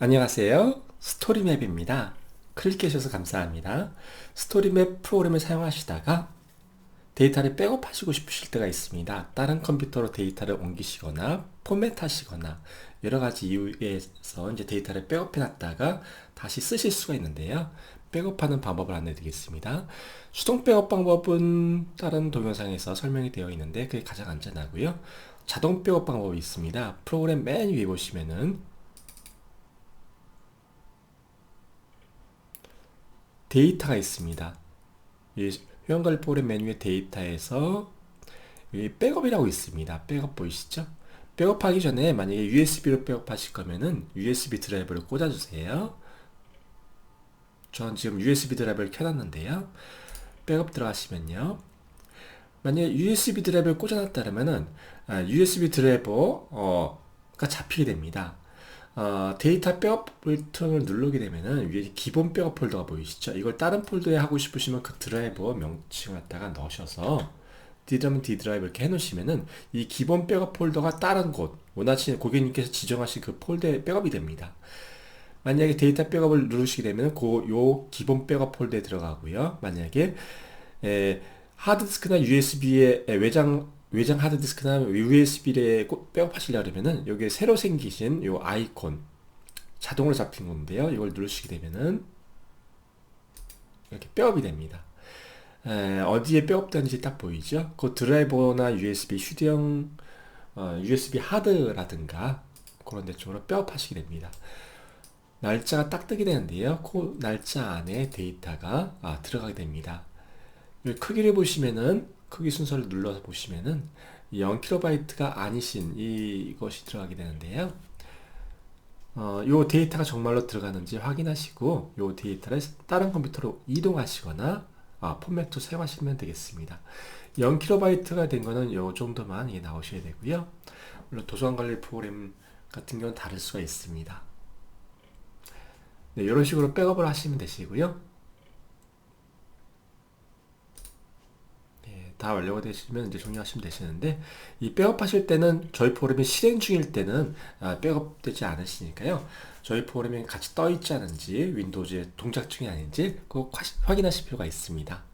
안녕하세요. 스토리맵입니다. 클릭해 주셔서 감사합니다. 스토리맵 프로그램을 사용하시다가 데이터를 백업하시고 싶으실 때가 있습니다. 다른 컴퓨터로 데이터를 옮기시거나 포맷하시거나 여러 가지 이유에서 이제 데이터를 백업해 놨다가 다시 쓰실 수가 있는데요. 백업하는 방법을 안내드리겠습니다. 수동 백업 방법은 다른 동영상에서 설명이 되어 있는데 그게 가장 안전하고요. 자동 백업 방법이 있습니다. 프로그램 맨 위에 보시면은 데이터가 있습니다. 이 회원관리 프로그램 메뉴의 데이터에서 백업이라고 있습니다. 백업 보이시죠? 백업하기 전에 만약에 USB로 백업하실 거면은 USB 드라이브를 꽂아주세요. 전 지금 USB 드라이브를 켜놨는데요. 백업 들어가시면요. 만약에 USB 드라이브를 꽂아놨다면은 USB 드라이버가 잡히게 됩니다. 어, 데이터 백업 버튼을 누르게 되면은 위에 기본 백업 폴더가 보이시죠? 이걸 다른 폴더에 하고 싶으시면 그 드라이버 명칭을 갖다가 넣으셔서 D드라이브 D 드라이브 이렇게 해놓으시면은 이 기본 백업 폴더가 다른 곳 원하시는 고객님께서 지정하신 그 폴더에 백업이 됩니다. 만약에 데이터 백업을 누르시게 되면 그요 기본 백업 폴더에 들어가고요. 만약에 에, 하드디스크나 USB에 외장 외장 하드디스크나 USB에 백업하시려고 그러면은 여기에 새로 생기신 요 아이콘 자동으로 잡힌 건데요. 이걸 누르시게 되면은 이렇게 백업이 됩니다. 에, 어디에 백업되는지 딱 보이죠? 그 드라이버나 USB 휴대용 어, USB 하드라든가 그런 데 쪽으로 백업하시게 됩니다. 날짜가 딱 뜨게 되는데요. 그 날짜 안에 데이터가 아, 들어가게 됩니다. 크기를 보시면은 크기 순서를 눌러서 보시면은 0kb가 아니신 이것이 들어가게 되는데요. 어, 요 데이터가 정말로 들어가는지 확인하시고 요 데이터를 다른 컴퓨터로 이동하시거나 아, 포맷도 사용하시면 되겠습니다. 0kb가 된 거는 요 정도만 예, 나오셔야 되고요. 물론 도서관 관리 프로그램 같은 경우는 다를 수가 있습니다. 네, 이런 식으로 백업을 하시면 되시고요. 다 완료가 되시면 이제 종료하시면 되시는데 이 백업하실 때는 저희 프로그램이 실행 중일 때는 아, 백업되지 않으시니까요. 저희 프로그램이 같이 떠 있지 않은지 윈도우즈에 동작 중이 아닌지 꼭 확인하실 필요가 있습니다.